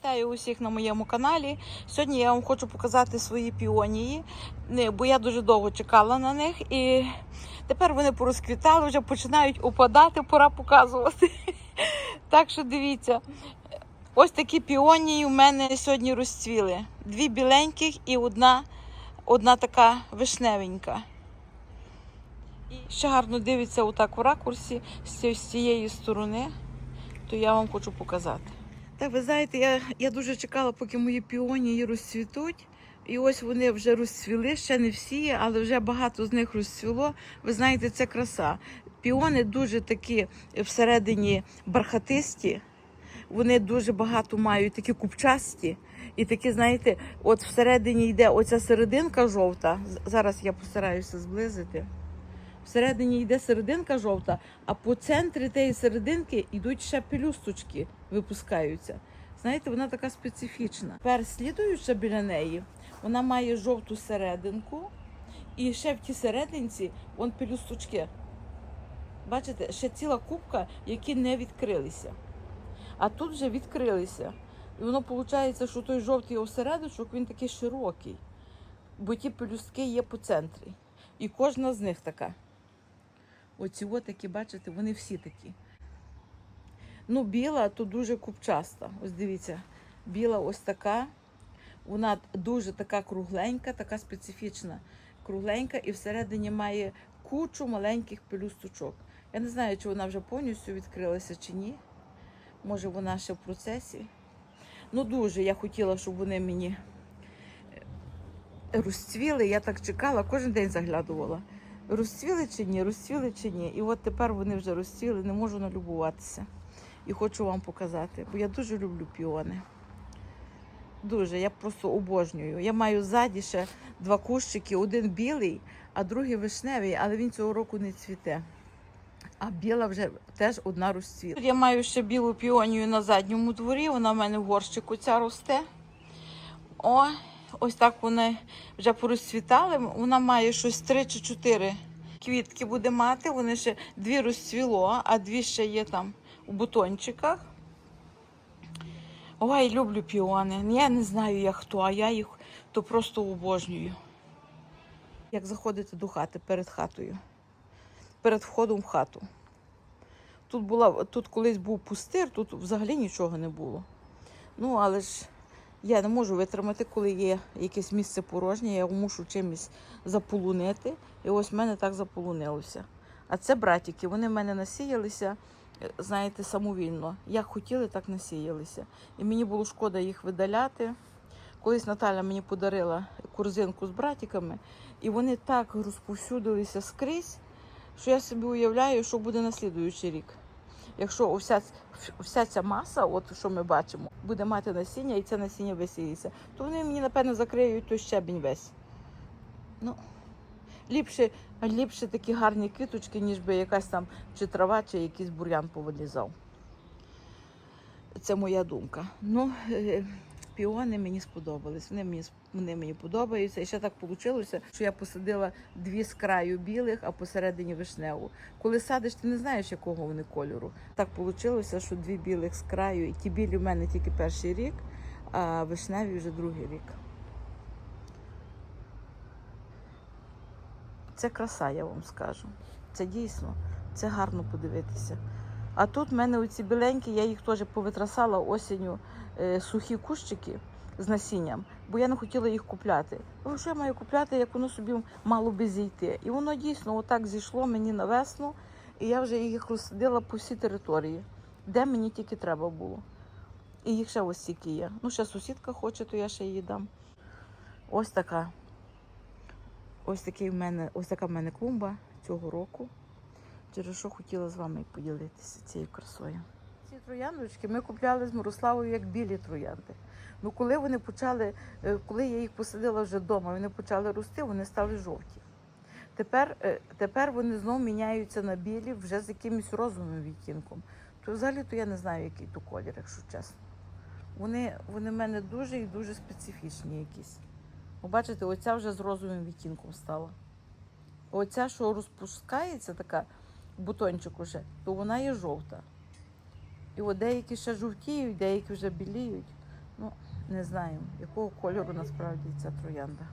Вітаю усіх на моєму каналі. Сьогодні я вам хочу показати свої піонії, бо я дуже довго чекала на них, і тепер вони порозквітали, вже починають опадати, пора показувати. Так що дивіться, ось такі піонії у мене сьогодні розцвіли. Дві біленьких і одна, одна така вишневенька. І ще гарно дивиться отак у ракурсі з цієї сторони, то я вам хочу показати. Так, ви знаєте, я, я дуже чекала, поки мої піонії розцвітуть. І ось вони вже розцвіли, ще не всі, але вже багато з них розцвіло. Ви знаєте, це краса. Піони дуже такі всередині бархатисті, вони дуже багато мають такі купчасті. І такі, знаєте, от всередині йде оця серединка жовта. Зараз я постараюся зблизити. Всередині йде серединка жовта, а по центрі тієї серединки йдуть ще пелюсточки, випускаються. Знаєте, вона така специфічна. Тепер слідуюча біля неї, вона має жовту серединку, і ще в тій серединці вон пелюсточки. Бачите, ще ціла кубка, які не відкрилися. А тут вже відкрилися. І воно виходить, що той жовтий осередочок він такий широкий, бо ті пелюстки є по центрі. І кожна з них така. Оці такі, бачите, вони всі такі. Ну, біла то дуже купчаста. Ось дивіться, біла ось така. Вона дуже така кругленька, така специфічна. Кругленька і всередині має кучу маленьких пелюсточок. Я не знаю, чи вона вже повністю відкрилася чи ні. Може, вона ще в процесі. Ну, дуже я хотіла, щоб вони мені е, розцвіли. Я так чекала, кожен день заглядувала. Розцвіли чи ні, розцвіли чи ні. І от тепер вони вже розцвіли, не можу налюбуватися. І хочу вам показати, бо я дуже люблю піони. Дуже, я просто обожнюю. Я маю ззаді ще два кущики, один білий, а другий вишневий, але він цього року не цвіте. А біла вже теж одна розцвіла. Я маю ще білу піонію на задньому дворі, вона в мене в горщику ця росте. О, ось так вони вже порозцвітали. Вона має щось три чи чотири квітки буде мати. Вони ще дві розцвіло, а дві ще є там у бутончиках. Ой, люблю піони. Я не знаю, як хто, а я їх то просто обожнюю. Як заходити до хати перед хатою, перед входом в хату. Тут була, тут колись був пустир, тут взагалі нічого не було. Ну, але ж я не можу витримати, коли є якесь місце порожнє, я мушу чимось заполонити. І ось в мене так заполонилося. А це братики, вони в мене насіялися, е, знаєте, самовільно. Як хотіли, так насіялися. І мені було шкода їх видаляти. Колись Наталя мені подарила корзинку з братиками, і вони так розповсюдилися скрізь, що я собі уявляю, що буде на слідуючий рік. Якщо вся, вся ця маса, от що ми бачимо, буде мати насіння, і це насіння висіється, то вони мені, напевно, закриють той щебінь весь. Ну, ліпше, ліпше такі гарні квіточки, ніж би якась там чи трава, чи якийсь бур'ян повилізав. Це моя думка. Ну, е, піони мені сподобались. Вони мені, вони мені подобаються. І ще так вийшло, що я посадила дві з краю білих, а посередині вишневу. Коли садиш, ти не знаєш, якого вони кольору. Так вийшло, що дві білих з краю, і ті білі в мене тільки перший рік, а вишневі вже другий рік. Це краса, я вам скажу. Це дійсно, це гарно подивитися. А тут в мене оці біленькі, я їх теж повитрасала осінню е, сухі кущики з насінням, бо я не хотіла їх купляти. Ну що я маю купляти, як воно собі мало би зійти. І воно дійсно отак зійшло мені на весну, і я вже їх розсадила по всій території, де мені тільки треба було. І їх ще ось стільки є. Ну, ще сусідка хоче, то я ще її дам. Ось така. Ось такий в мене, ось така в мене клумба цього року. Через що хотіла з вами поділитися цією красою. Ці трояндочки ми купляли з Мирославою як білі троянди. Ну коли вони почали, е, коли я їх посадила вже вдома, вони почали рости, вони стали жовті. Тепер, е, тепер вони знову міняються на білі вже з якимось розовим відтінком. То взагалі то я не знаю, який то колір, якщо чесно. Вони, вони в мене дуже і дуже специфічні якісь. Ви бачите, оця вже з розовим відтінком стала. Оця, що розпускається, така бутончик уже, то вона є жовта. І от деякі ще жовтіють, деякі вже біліють. Ну, не знаю, якого кольору насправді ця троянда.